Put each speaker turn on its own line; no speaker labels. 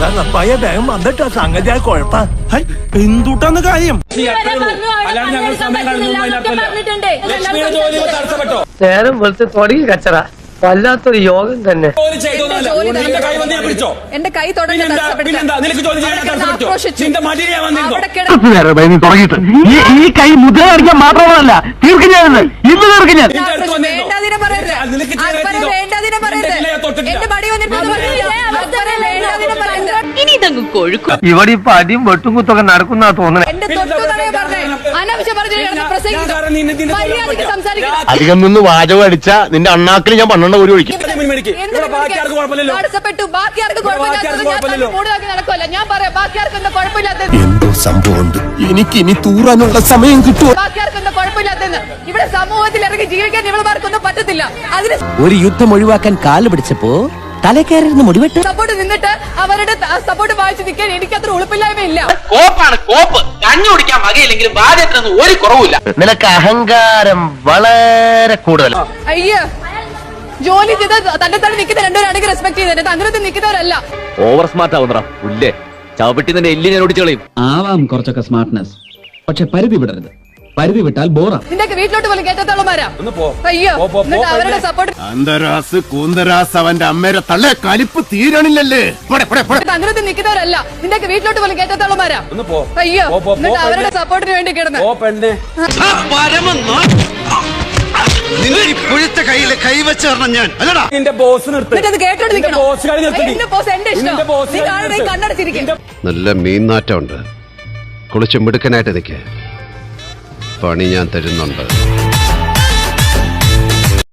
പയ്യ വേഗം വന്നിട്ടാ സംഗതി ആ കുഴപ്പ.
എന്തുട്ടാന്ന് കാര്യം.
നേരം വെളുത്ത് തുടങ്ങി കച്ചറ. വല്ലാത്തൊരു യോഗം തന്നെ.
എന്റെ കൈ
ഈ കൈ മുദ്ര മാത്രമല്ല തീർക്കും ഞാൻ ഇന്ന് ഇന്ന് തീർക്കും ഞാൻ.
ഇനി കൊഴുക്കും.
ഇവിടെ ഇപ്പൊ അടിയും വെട്ടും കുത്തൊക്കെ നടക്കുന്ന തോന്നണേ.
എന്റെ തൊട്ടു
എന്താ
തന്നെ പറഞ്ഞേ.
ഞാൻ-
അനാവശ്യം പറഞ്ഞു
ഞാൻ-
കിടന്ന്
ഞാൻ
പ്രസംഗിക്കുന്നു.
കാരണം നിന്നെ- നിന്നെ
മര്യാദയ്ക്ക്
തൊടാൻ
സംസാരിക്കണം.
അധികം നിന്ന് വാചകം അടിച്ച നിന്റെ അണ്ണാക്കിൽ ഞാൻ പന്ത്രണ്ട് ഒരു ഒഴിക്കും.
എന്ത്
സംഭവമുണ്ട്. എനിക്ക് ഇനി തൂറാനുള്ള സമയം കിട്ടുമോ?
ഇവിടെ സമൂഹത്തിൽ ഇറങ്ങി ജീവിക്കാൻ ഇവളുമാർക്കൊന്നും പറ്റത്തില്ല. അതിന്
ഒരു യുദ്ധം ഒഴിവാക്കാൻ കാൽ പിടിച്ചപ്പോ തലക്കയറിയിരുന്ന് മുടിവെട്ട്.
സപ്പോർട്ട് നിന്നിട്ട് അവരുടെ സപ്പോർട്ട് വായിച്ചു നിൽക്കാൻ എനിക്ക് എനിക്കത്ര ഉളുപ്പില്ലായ്മയില്ല
കോപ്പാണ് കോപ്പ്. കഞ്ഞു കുടിക്കാൻ വകയില്ലെങ്കിലും ബാധ്യത്തിനൊന്നും ഒരു കുറവില്ല
നിനക്ക് അഹങ്കാരം വളരെ കൂടുതൽ
അയ്യോ ജോലി ചെയ്ത തന്റെ തന്നെ നിൽക്കുന്ന രണ്ടുപേരാണെങ്കിൽ റെസ്പെക്ട് ചെയ്തത് അങ്ങനെ നിൽക്കുന്നവരല്ല.
Over smart ആവുന്നറ പുല്ലേ. ചവപ്പെട്ടി നിന്റെ എല്ലി ഞാൻ ഓടിച്ചു
ആവാം കുറച്ചൊക്കെ സ്മാർട്ട്നെസ് പക്ഷെ പരിധി വിടരുത്. പരിധി വിട്ടാൽ ബോറാ.
നിന്റെ വീട്ടിലോട്ട് പോലും കേട്ടത്തോളമാരാ. അയ്യോ എന്നിട്ട് അവരുടെ സപ്പോർട്ട്
അന്തരാസ് കൂന്തരാസ് അവന്റെ അമ്മയുടെ തള്ളെ കലിപ്പ് തീരണില്ലല്ലേ?
അങ്ങനത്തെ നിൽക്കുന്നവരല്ല നിന്റെ വീട്ടിലോട്ട് പോലും കേട്ടത്തോളമാരാ
ഒന്ന് പോ.
അയ്യോ എന്നിട്ട് അവരുടെ. സപ്പോർട്ടിന് വേണ്ടി കിടന്ന്.
ഓ പെണ്ണെ.
ഇപ്പോഴത്തെ കയ്യിൽ കൈവച്ചേർണം ഞാൻ. അല്ലടാ.
നിന്റെ ബോസ് നിർത്ത്.
നല്ല ബോസ് എന്റെ ഇഷ്ടം.
നിന്റെ ബോസ്
നീ
കളി
കാണുന്നത്
നിർത്ത്.
കണ്ണടച്ചിരിക്കും.
നിന്റെ
നല്ല മീൻനാറ്റമുണ്ട്. കുളിച്ച് മിടുക്കനായിട്ട് നിൽക്കേ പണി ഞാൻ തരുന്നുണ്ട്.